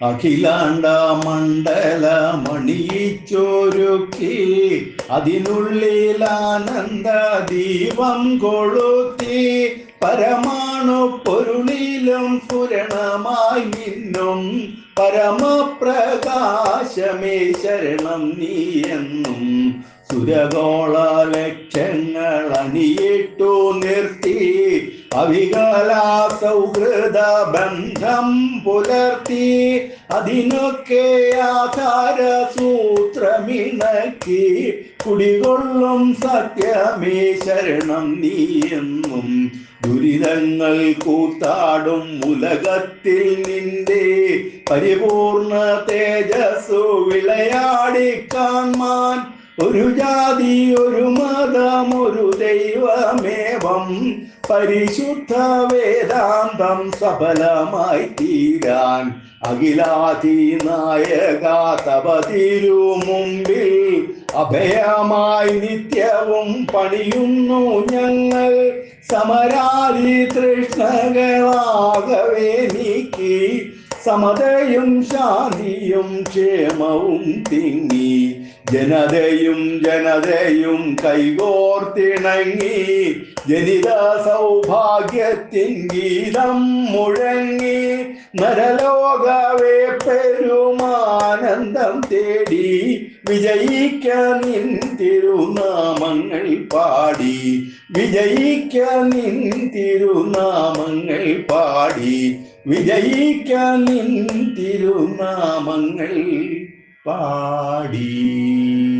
അഖിലാണ്ട മണ്ഡല മണിയിച്ചൊരുക്കി അതിനുള്ളിലാനന്ദ ദീപം കൊളുത്തി പരമാണു പൊരുളിലും പുരണമായി നിന്നും പരമപ്രകാശമേ ശരണം നീ എന്നും സുരഗോള ലക്ഷങ്ങൾ അണിയിട്ടു നിർത്തി. അവികലാ സൗഹൃദ ബന്ധം പുലർത്തി അതിനൊക്കെ ആധാര സൂത്രമിണക്കി കുടികൊള്ളും സത്യമേ ശരണം നീയെന്നും. ദുരിതങ്ങൾ കൂത്താടും ഉലകത്തിൽ നിന്റെ പരിപൂർണ തേജസ്സു വിളയാടിക്കാൻ കാൺമാൻ ഒരു ജാതി ഒരു മതം ഒരു ദൈവമേവം. പരിശുദ്ധ വേദാന്തം സഫലമായി തീരാൻ അഖിലാധി നായക തപതിരു മുമ്പിൽ അഭയമായി നിത്യവും പണിയുന്നു ഞങ്ങൾ. സമരാതി തൃഷ്ണകളാകവേ നീക്കി സമതയും ശാന്തിയും ക്ഷേമവും തിങ്ങി. ജനതയും ജനതയും കൈകോർത്തിണങ്ങി. ജനിത സൗഭാഗ്യത്തിൻ ഗീതം മുഴങ്ങി. നരലോകവേ പെരുമാനന്ദം തേടി വിജയിക്കാൻ നിൻ തിരുനാമങ്ങൾ പാടി. വിജയിക്കാൻ നിൻ തിരുനാമങ്ങൾ പാടി. വിജയിക്കാൻ നിൻ തിരുനാമങ്ങൾ പാടി.